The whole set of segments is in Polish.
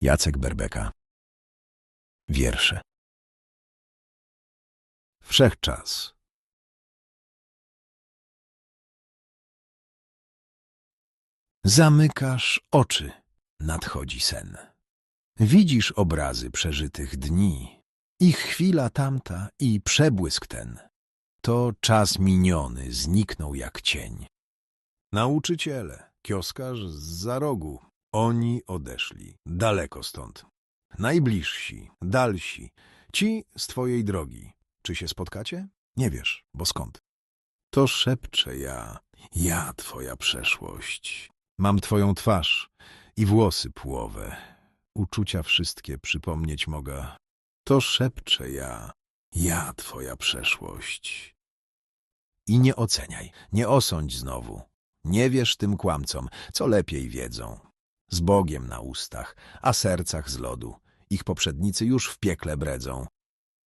Jacek Berbeka. Wiersze. Wszechczas. Zamykasz oczy, nadchodzi sen. Widzisz obrazy przeżytych dni, i chwila tamta, i przebłysk ten. To czas miniony zniknął jak cień. Nauczyciele, kioskarz z za rogu, oni odeszli, daleko stąd. Najbliżsi, dalsi, ci z twojej drogi. Czy się spotkacie? Nie wiesz, bo skąd? To szepczę ja, ja twoja przeszłość. Mam twoją twarz i włosy płowe. Uczucia wszystkie przypomnieć mogę. To szepczę ja, ja twoja przeszłość. I nie oceniaj, nie osądź znowu. Nie wierz tym kłamcom, co lepiej wiedzą. Z Bogiem na ustach, a sercach z lodu. Ich poprzednicy już w piekle bredzą.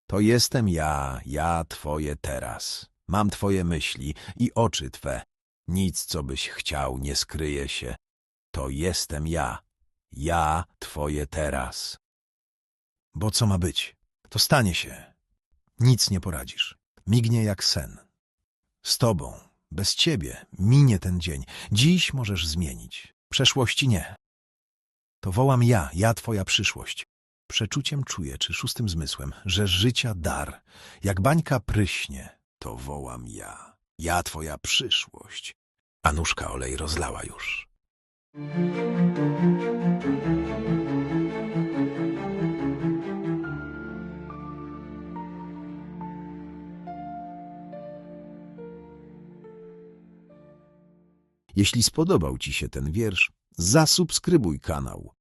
To jestem ja, ja twoje teraz. Mam twoje myśli i oczy twe. Nic, co byś chciał, nie skryje się. To jestem ja, ja twoje teraz. Bo co ma być? To stanie się. Nic nie poradzisz. Mignie jak sen. Z tobą, bez ciebie, minie ten dzień. Dziś możesz zmienić. Przeszłości nie. To wołam ja, ja twoja przyszłość. Przeczuciem czuję, czy szóstym zmysłem, że życia dar, jak bańka pryśnie, to wołam ja, ja twoja przyszłość. Anuszka olej rozlała już. Jeśli spodobał Ci się ten wiersz, zasubskrybuj kanał